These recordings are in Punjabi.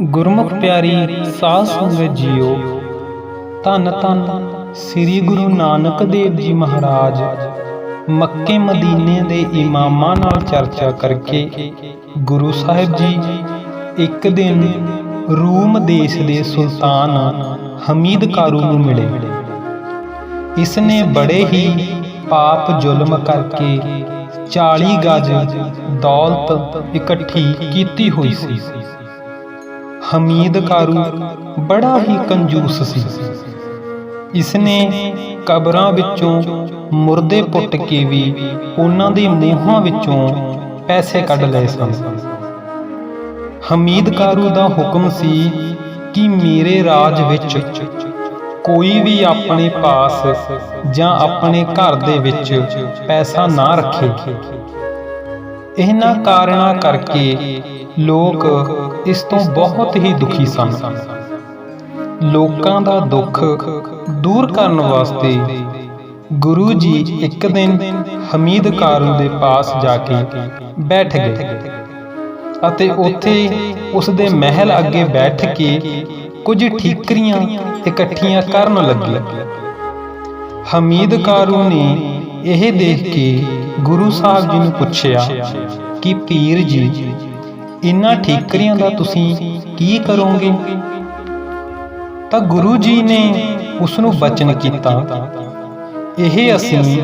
ਗੁਰਮੁਖ ਪਿਆਰੀ ਸਾਧ ਸੰਗਤ ਜੀਓ ਧੰਨ ਧੰਨ ਸ੍ਰੀ ਗੁਰੂ ਨਾਨਕ ਦੇਵ ਜੀ ਮਹਾਰਾਜ। ਮੱਕੇ ਮਦੀਨੇ ਦੇ ਇਮਾਮਾਂ ਨਾਲ ਚਰਚਾ ਕਰਕੇ ਗੁਰੂ ਸਾਹਿਬ ਜੀ ਇੱਕ ਦਿਨ ਰੂਮ ਦੇਸ਼ ਦੇ ਸੁਲਤਾਨ ਹਮੀਦ ਕਾਰੂ ਨੂੰ ਮਿਲੇ। ਇਸ ਨੇ ਬੜੇ ਹੀ ਪਾਪ ਜ਼ੁਲਮ ਕਰਕੇ 40 ਗਜ ਦੌਲਤ ਇਕੱਠੀ ਕੀਤੀ ਹੋਈ ਸੀ। ਹਮੀਦ ਕਾਰੂ ਬੜਾ ਹੀ ਕੰਜੂਸ ਸੀ। ਇਸ ਕਬਰਾਂ ਵਿੱਚੋਂ ਮੁਰਦੇ ਪੁੱਟ ਕੇ ਵੀ ਉਹਨਾਂ ਦੇ ਮੂੰਹਾਂ ਵਿੱਚੋਂ ਪੈਸੇ ਕੱਢ ਲਏ ਸਨ। ਹਮੀਦ ਕਾਰੂ ਦਾ ਹੁਕਮ ਸੀ ਕਿ ਮੇਰੇ ਰਾਜ ਵਿੱਚ ਕੋਈ ਵੀ ਆਪਣੇ ਪਾਸ ਜਾਂ ਆਪਣੇ ਘਰ ਦੇ ਵਿੱਚ ਪੈਸਾ ਨਾ ਰੱਖੇ। ਇਹਨਾਂ ਕਾਰਨਾਂ ਕਰਕੇ ਲੋਕ ਇਸ ਤੋਂ ਬਹੁਤ ਹੀ ਦੁਖੀ ਸਨ। ਲੋਕਾਂ ਦਾ ਦੁੱਖ ਦੂਰ ਕਰਨ ਵਾਸਤੇ ਗੁਰੂ ਜੀ ਇੱਕ ਦਿਨ ਹਮੀਦ ਕਾਰੂ ਦੇ ਪਾਸ ਜਾ ਕੇ ਬੈਠ ਗਏ ਅਤੇ ਉੱਥੇ ਉਸ ਦੇ ਮਹਿਲ ਅੱਗੇ ਬੈਠ ਕੇ ਕੁਝ ਠੀਕਰੀਆਂ ਇਕੱਠੀਆਂ ਕਰਨ ਲੱਗੇ। ਹਮੀਦ ਕਾਰੂ ਨੇ ਇਹ ਦੇਖ ਕੇ ਗੁਰੂ ਸਾਹਿਬ ਜੀ ਨੂੰ ਪੁੱਛਿਆ ਕਿ ਪੀਰ ਜੀ, ਇਨ੍ਹਾਂ ਠੀਕਰੀਆਂ ਦਾ ਤੁਸੀਂ ਕੀ ਕਰੋਗੇ? ਤਾਂ ਗੁਰੂ ਜੀ ਨੇ ਉਸ ਨੂੰ ਬਚਨ ਕੀਤਾ, ਇਹ ਅਸੀਂ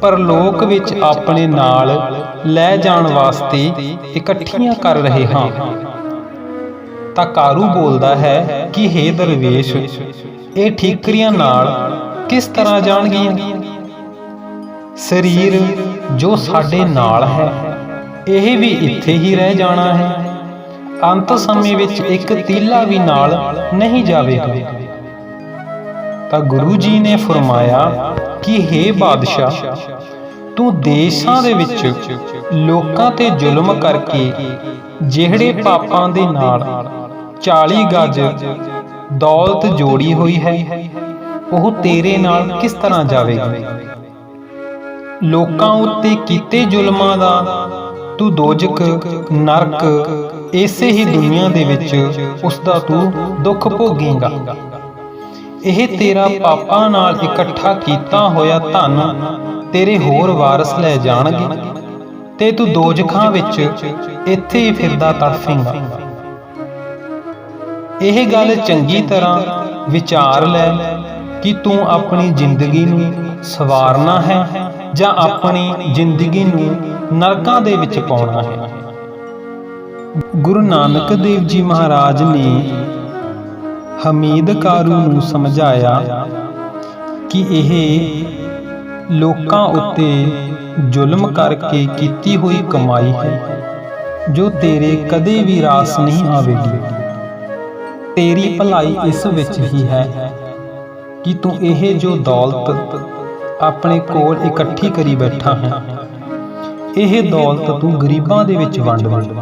ਪਰਲੋਕ ਵਿੱਚ ਆਪਣੇ ਨਾਲ ਲੈ ਜਾਣ ਵਾਸਤੇ ਇਕੱਠੀਆਂ ਕਰ ਰਹੇ ਹਾਂ। ਤਾਂ ਕਾਰੂ ਬੋਲਦਾ ਹੈ ਕਿ हे ਦਰਵੇਸ਼, ਇਹ ਠੀਕਰੀਆਂ ਨਾਲ ਕਿਸ ਤਰ੍ਹਾਂ ਜਾਣਗੀਆਂ? ਸਰੀਰ ਜੋ ਸਾਡੇ ਨਾਲ ਹੈ, ਇਹ ਵੀ ਇੱਥੇ ਹੀ ਰਹਿ ਜਾਣਾ ਹੈ। ਅੰਤ ਸਮੇਂ ਵਿੱਚ ਇੱਕ ਤੀਲਾ ਵੀ ਨਾਲ ਨਹੀਂ ਜਾਵੇਗਾ। ਤਾਂ ਗੁਰੂ ਜੀ ਨੇ ਫਰਮਾਇਆ ਕਿ हे ਬਾਦਸ਼ਾਹ, ਤੂੰ ਦੇਸ਼ਾਂ ਦੇ ਵਿੱਚ ਲੋਕਾਂ ਤੇ ਜ਼ੁਲਮ ਕਰਕੇ ਜਿਹੜੇ ਪਾਪਾਂ ਦੇ ਨਾਲ 40 ਗਜ ਦੌਲਤ ਜੋੜੀ ਹੋਈ ਹੈ, ਉਹ ਤੇਰੇ ਨਾਲ ਕਿਸ ਤਰ੍ਹਾਂ ਜਾਵੇਗੀ? ਲੋਕਾਂ ਉੱਤੇ ਕੀਤੇ ਜ਼ੁਲਮਾਂ ਦਾ ਤੂੰ ਦੋਜਕ ਨਰਕ ਇਸੇ ਹੀ ਦੁਨੀਆ ਦੇ ਵਿੱਚ ਉਸ ਦਾ ਤੂੰ ਦੁੱਖ ਭੋਗੇਗਾ। ਇਹ ਤੇਰਾ ਪਾਪਾਂ ਨਾਲ ਇਕੱਠਾ ਕੀਤਾ ਹੋਇਆ ਧਨ ਤੇਰੇ ਹੋਰ ਵਾਰਸ ਲੈ ਜਾਣਗੇ। ਤੇ ਤੂੰ ਦੋਜਖਾਂ ਵਿੱਚ ਇੱਥੇ ਹੀ ਫਿਰਦਾ ਤੜਫੇਂਗਾ ਇਹ ਗੱਲ ਚੰਗੀ ਤਰ੍ਹਾਂ ਵਿਚਾਰ ਲੈ ਕਿ ਤੂੰ ਆਪਣੀ ਜ਼ਿੰਦਗੀ ਨੂੰ ਸਵਾਰਨਾ ਹੈ। ਜਾਂ ਆਪਣੀ ਜ਼ਿੰਦਗੀ ਨੂੰ ਨਰਕਾਂ ਦੇ ਵਿੱਚ ਪਾਉਣਾ ਹੈ। ਗੁਰੂ ਨਾਨਕ ਦੇਵ ਜੀ ਮਹਾਰਾਜ ਨੇ ਹਮੀਦ ਕਾਰੂ ਨੂੰ ਸਮਝਾਇਆ ਕਿ ਇਹ ਲੋਕਾਂ ਉੱਤੇ ਜ਼ੁਲਮ ਕਰਕੇ ਕੀਤੀ ਹੋਈ ਕਮਾਈ ਹੈ, ਜੋ ਤੇਰੇ ਕਦੇ ਵੀ ਰਾਸ ਨਹੀਂ ਆਵੇਗੀ। ਤੇਰੀ ਭਲਾਈ ਇਸ ਵਿੱਚ ਹੀ ਹੈ ਕਿ ਤੂੰ ਇਹ ਜੋ ਦੌਲਤ ਆਪਣੇ ਕੋਲ ਇਕੱਠੀ ਕਰੀ ਬੈਠਾ ਹੈ। ਇਹ ਦੌਲਤ ਤੂੰ ਗਰੀਬਾਂ ਦੇ ਵਿੱਚ ਵੰਡ ਵੰਡ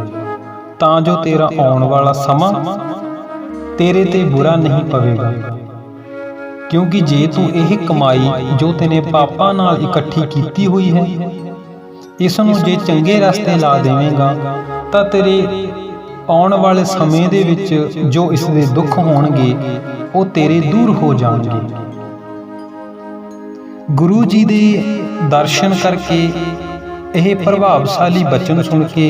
ਤਾਂ ਜੋ ਤੇਰਾ ਆਉਣ ਵਾਲਾ ਸਮਾਂ ਤੇਰੇ ਤੇ ਬੁਰਾ ਨਹੀਂ ਪਵੇਗਾ। ਕਿਉਂਕਿ ਜੇ ਤੂੰ ਇਹ ਕਮਾਈ ਜੋ ਤੈਨੇ ਪਾਪਾਂ ਨਾਲ ਇਕੱਠੀ ਕੀਤੀ ਹੋਈ ਹੈ ਇਸ ਨੂੰ ਜੇ ਚੰਗੇ ਰਸਤੇ ਲਾ ਦੇਵੇਂਗਾ, ਤਾਂ ਤੇਰੇ ਆਉਣ ਵਾਲੇ ਸਮੇਂ ਦੇ ਵਿੱਚ ਜੋ ਇਸ ਦੇ ਦੁੱਖ ਹੋਣਗੇ, ਉਹ ਤੇਰੇ ਦੂਰ ਹੋ ਜਾਣਗੇ। ਗੁਰੂ ਜੀ ਦੇ ਦਰਸ਼ਨ ਕਰਕੇ ਇਹ ਪ੍ਰਭਾਵਸ਼ਾਲੀ ਬਚਨ ਸੁਣ ਕੇ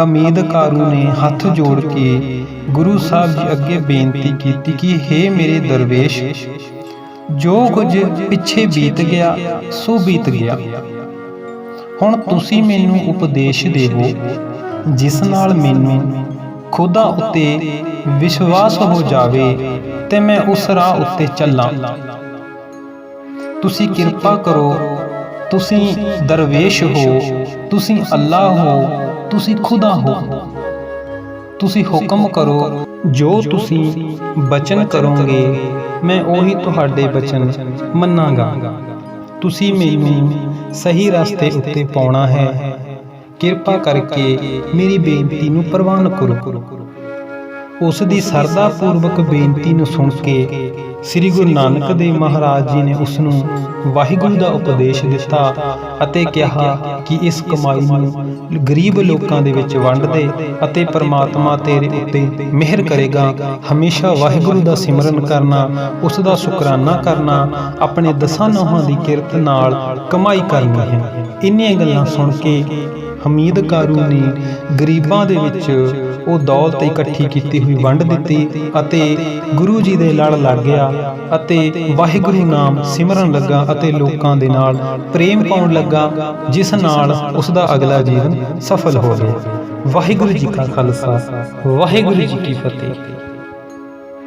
ਹਮੀਦ ਕਾਰੂ ਨੇ ਹੱਥ ਜੋੜ ਕੇ ਗੁਰੂ ਸਾਹਿਬ ਜੀ ਅੱਗੇ ਬੇਨਤੀ ਕੀਤੀ ਕਿ हे ਮੇਰੇ ਦਰਵੇਸ਼, ਜੋ ਕੁਝ ਪਿੱਛੇ ਬੀਤ ਗਿਆ, ਸੋ ਬੀਤ ਗਿਆ। ਹੁਣ ਤੁਸੀਂ ਮੈਨੂੰ ਉਪਦੇਸ਼ ਦੇਵੋ, ਜਿਸ ਨਾਲ ਮੈਨੂੰ ਖੁਦਾ ਉੱਤੇ ਵਿਸ਼ਵਾਸ ਹੋ ਜਾਵੇ ਤੇ ਮੈਂ ਉਸ ਰਾਹ ਉੱਤੇ ਚੱਲਾਂ। ਤੁਸੀਂ ਕਿਰਪਾ ਕਰੋ ਤੁਸੀਂ ਦਰਵੇਸ਼ ਹੋ। ਤੁਸੀਂ ਅੱਲਾ ਹੋ। ਤੁਸੀਂ ਖੁਦਾ ਹੋ। ਤੁਸੀਂ ਹੁਕਮ ਕਰੋ। ਜੋ ਤੁਸੀਂ ਬਚਨ ਕਰੋਗੇ ਮੈਂ ਉਹੀ ਤੁਹਾਡੇ ਬਚਨ ਮੰਨਾਂਗਾ। ਤੁਸੀਂ ਮੈਨੂੰ ਸਹੀ ਰਸਤੇ ਉੱਤੇ ਪਾਉਣਾ ਹੈ। ਕਿਰਪਾ ਕਰਕੇ ਮੇਰੀ ਬੇਨਤੀ ਨੂੰ ਪ੍ਰਵਾਨ ਕਰੋ। ਉਸ ਦੀ ਸਰਦਾ ਪੂਰਵਕ ਬੇਨਤੀ ਨੂੰ ਸੁਣ ਕੇ ਸ੍ਰੀ ਗੁਰੂ ਨਾਨਕ ਦੇਵ ਮਹਾਰਾਜ ਜੀ ਨੇ ਉਸ ਨੂੰ ਵਾਹਿਗੁਰੂ ਦਾ ਉਪਦੇਸ਼ ਦਿੱਤਾ ਅਤੇ ਕਿਹਾ ਕਿ ਇਸ ਕਮਾਈ ਨੂੰ ਗਰੀਬ ਲੋਕਾਂ ਦੇ ਵਿੱਚ ਵੰਡ ਦੇ ਅਤੇ ਪ੍ਰਮਾਤਮਾ ਤੇਰੇ ਉੱਤੇ ਮਿਹਰ ਕਰੇਗਾ। ਹਮੇਸ਼ਾ ਵਾਹਿਗੁਰੂ ਦਾ ਸਿਮਰਨ ਕਰਨਾ ਉਸ ਦਾ ਸ਼ੁਕਰਾਨਾ ਕਰਨਾ, ਆਪਣੇ ਦਸਾਂ ਨੋਹਾਂ ਦੀ ਕਿਰਤ ਨਾਲ ਕਮਾਈ ਕਰਨੀ ਹੈ। ਇੰਨੀਆਂ ਗੱਲਾਂ ਸੁਣ ਕੇ ਹਮੀਦ ਕਾਰੂ ਨੇ ਗਰੀਬਾਂ ਦੇ ਵਿੱਚ ਉਹ ਦੌਲਤ ਇਕੱਠੀ ਕੀਤੀ ਹੋਈ ਵੰਡ ਦਿੱਤੀ ਅਤੇ ਗੁਰੂ ਜੀ ਦੇ ਲੜ ਲੱਗ ਗਿਆ ਅਤੇ ਵਾਹਿਗੁਰੂ ਨਾਮ ਸਿਮਰਨ ਲੱਗਾ ਅਤੇ ਲੋਕਾਂ ਦੇ ਨਾਲ ਪ੍ਰੇਮ ਪਾਉਣ ਲੱਗਾ ਜਿਸ ਨਾਲ ਉਸ ਦਾ ਅਗਲਾ ਜੀਵਨ ਸਫਲ ਹੋ ਗਿਆ ਵਾਹਿਗੁਰੂ ਜੀ ਕਾ ਖਾਲਸਾ। ਵਾਹਿਗੁਰੂ ਜੀ ਕੀ ਫਤਿਹ।